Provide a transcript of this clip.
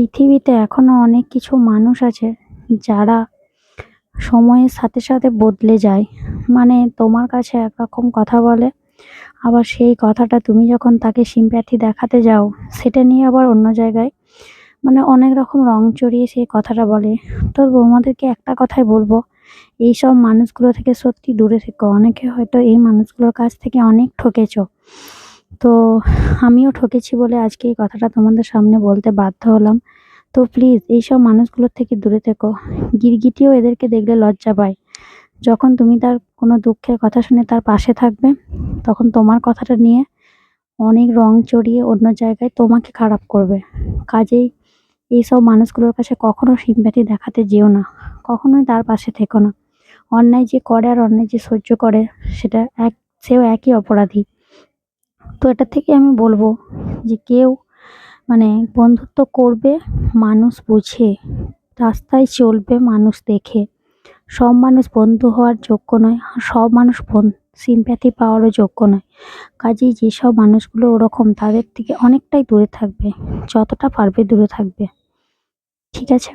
পৃথিবীতে এখনও অনেক কিছু মানুষ আছে যারা সময়ের সাথে সাথে বদলে যায়। মানে তোমার কাছে একরকম কথা বলে, আবার সেই কথাটা তুমি যখন তাকে সিম্প্যাথি দেখাতে যাও, সেটা নিয়ে আবার অন্য জায়গায় মানে অনেক রকম রং চড়িয়ে সেই কথাটা বলে। তো বৌমাদেরকে একটা কথাই বলব এই সব মানুষগুলো থেকে সত্যি দূরে থেকো। অনেকে হয়তো এই মানুষগুলোর কাছ থেকে অনেক ঠকেছো। তো আমিও ঠকেছি বলে আজকে এই কথাটা তোমাদের সামনে বলতে বাধ্য হলাম। তো প্লিজ এইসব মানুষগুলোর থেকে দূরে থেকো। গিরগিটিও এদেরকে দেখলে লজ্জা পায়। যখন তুমি তার কোনো দুঃখের কথা শুনে তার পাশে থাকবে, তখন তোমার কথাটা নিয়ে অনেক রং চড়িয়ে অন্য জায়গায় তোমাকে খারাপ করবে। কাজেই এইসব মানুষগুলোর কাছে কখনো সিম্প্যাথি দেখাতে যেও না। কখনোই তার পাশে থেকো না। অন্যায় যে করে আর অন্যায় যে সহ্য করে, সেটা এক, সেও একই অপরাধী। তো এটা থেকে আমি বলব যে কেউ মানে বন্ধুত্ব করবে, মানুষ বুঝে, রাস্তায় চলবে মানুষ দেখে। সব মানুষ বন্ধু হওয়ার যোগ্য নয় সব মানুষ সিম্প্যাথি পাওয়ারও যোগ্য নয়। কাজেই যেসব মানুষগুলো ওরকম, তাদের থেকে অনেকটাই দূরে থাকবে, যতটা পারবে দূরে থাকবে। ঠিক আছে?